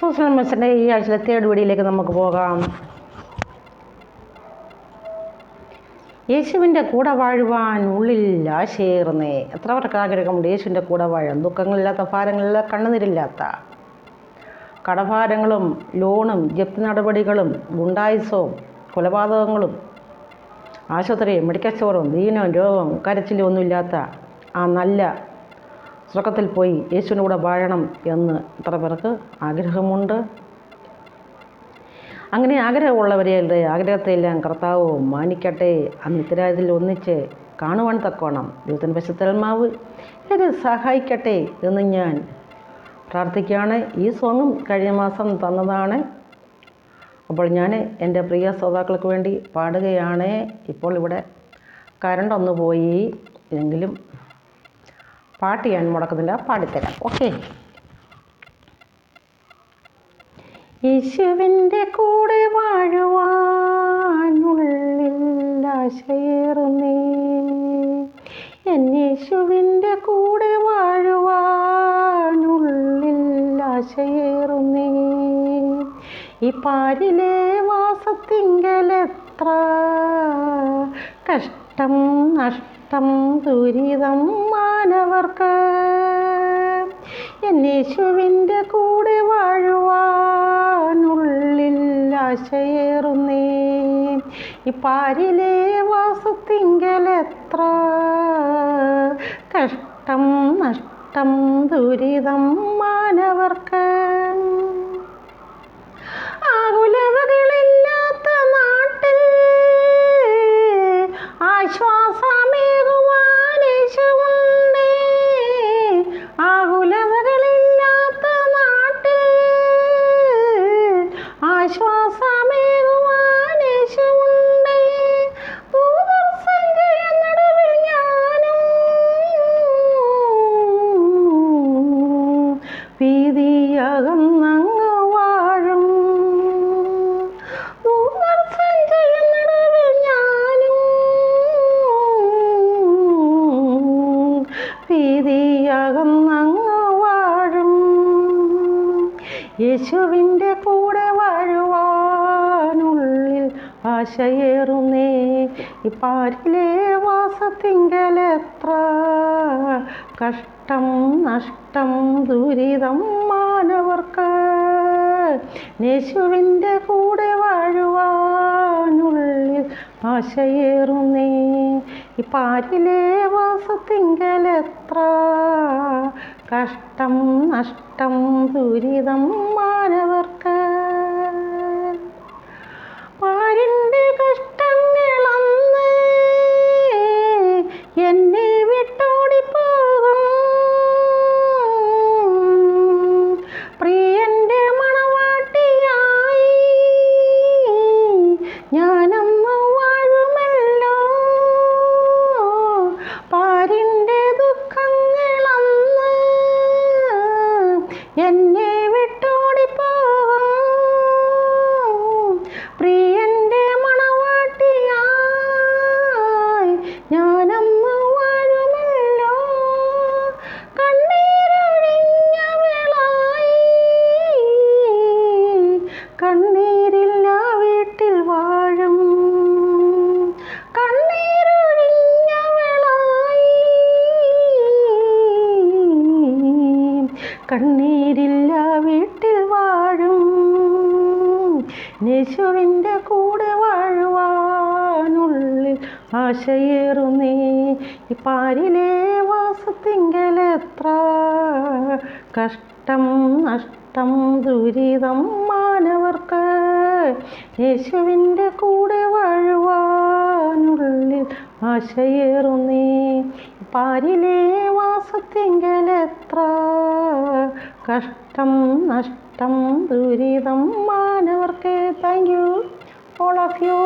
Social മെസ്സിന്റെ ഈ ആഴ്ചയിലെ third വീഡിയോയിലേക്ക് നമുക്ക് പോകാം. യേശുവിന്റെ കൂടെ വാഴുവാൻ ഉള്ളിൽ ആശയേറുന്നേ. എത്ര പേർക്ക് ആഗ്രഹമുണ്ട്? യേശുവിന്റെ കൂടെ വാഴാൻ. ദുഃഖങ്ങളില്ലാത്ത ഭാരങ്ങളില്ല കണ്ണുനീരില്ലാത്ത. കടഭാരങ്ങളും ലോണും ജപ്തി നടപടികളും ഗുണ്ടായുസവും കൊലപാതകങ്ങളും ആശുപത്രിയും മെഡിക്കൽ സ്റ്റോറും ദീനവും രോഗവും കരച്ചിലും ഒന്നുമില്ലാത്ത ആ നല്ല സ്വർഗത്തിൽ പോയി യേശുവിന്റെ കൂടെ വാഴണം എന്ന് എത്ര പേർക്ക് ആഗ്രഹമുണ്ട്? അങ്ങനെ ആഗ്രഹമുള്ളവരെ ആഗ്രഹത്തെയെല്ലാം കർത്താവ് മാനിക്കട്ടെ. അന്ന് ഇത്തരത്തിൽ ഒന്നിച്ച് കാണുവാൻ തക്കോണം ദൈവത്തിന്റെ പശുത്തൽമാവ് ഇത് സഹായിക്കട്ടെ എന്ന് ഞാൻ പ്രാർത്ഥിക്കുകയാണ്. ഈ സോങ്ങും കഴിഞ്ഞ മാസം തന്നതാണ്. അപ്പോൾ ഞാൻ എന്റെ പ്രിയ ശ്രോതാക്കൾക്ക് വേണ്ടി പാടുകയാണ്. ഇപ്പോൾ ഇവിടെ കരണ്ട് ഒന്ന് പോയി എങ്കിലും പാട്ട് ഞാൻ മുടക്കുന്നില്ല പാടിത്തരാം. ഓക്കെ യേശുവിന്റെ കൂടെ വാഴുവാനുള്ളിൽ ആശയേറുന്നേ. കൂടെ വാഴുവാനുള്ളിൽ ആശയേറുന്നേ. ഈ പാരിലെ വാസത്തിങ്കലെത്ര കഷ്ടം നഷ്ടം ദുരിതം മാനവർക്ക് എന്നേശുവിന്റെ കൂടെ വാഴുവാനുള്ളിൽ ആശയേറുന്നേ ഈ പാരിലെ വാസത്തിങ്കലെത്ര കഷ്ടം നഷ്ടം ദുരിതം മാനവർക്ക്. ആകുലതകളില്ലാത്ത ഭീതിയകന്നങ്ങ് വാഴും. യേശുവിന്റെ കൂടെ വാഴുവാനുള്ളിൽ ആശയേറുന്നേ. ഈ പാരിലെ വാസത്തിങ്കലെത്ര കഷ്ടം നഷ്ടം ദുരിതം മാനവർക്ക്. യേശുവിന്റെ കൂടെ വാഴുവാനുള്ളിൽ ആശയേറുന്നേ. പാരിലെ വാസത്തിങ്കലെത്ര? കഷ്ടം നഷ്ടം ദുരിതം മാനവർക്ക്. പാരിന്റെ കഷ്ടങ്ങളന്ന് എന്നെ എന്നെ കണ്ണീരില്ല വീട്ടിൽ വാഴും. യേശുവിന്റെ കൂടെ വാഴുവാനുള്ളിൽ ആശയേറുന്നേ. പാരിലെ വാസത്തിങ്കലെത്ര കഷ്ടം നഷ്ടം ദുരിതം മാനവർക്ക് യേശുവിന്റെ കൂടെ വാഴുവാനുള്ളിൽ ആശയേറുന്നേ. പാരിലെ വാസത്തിങ്കലെത്ര കഷ്ടം നഷ്ടം ദുരിതം മാനവർക്ക് thank you all of you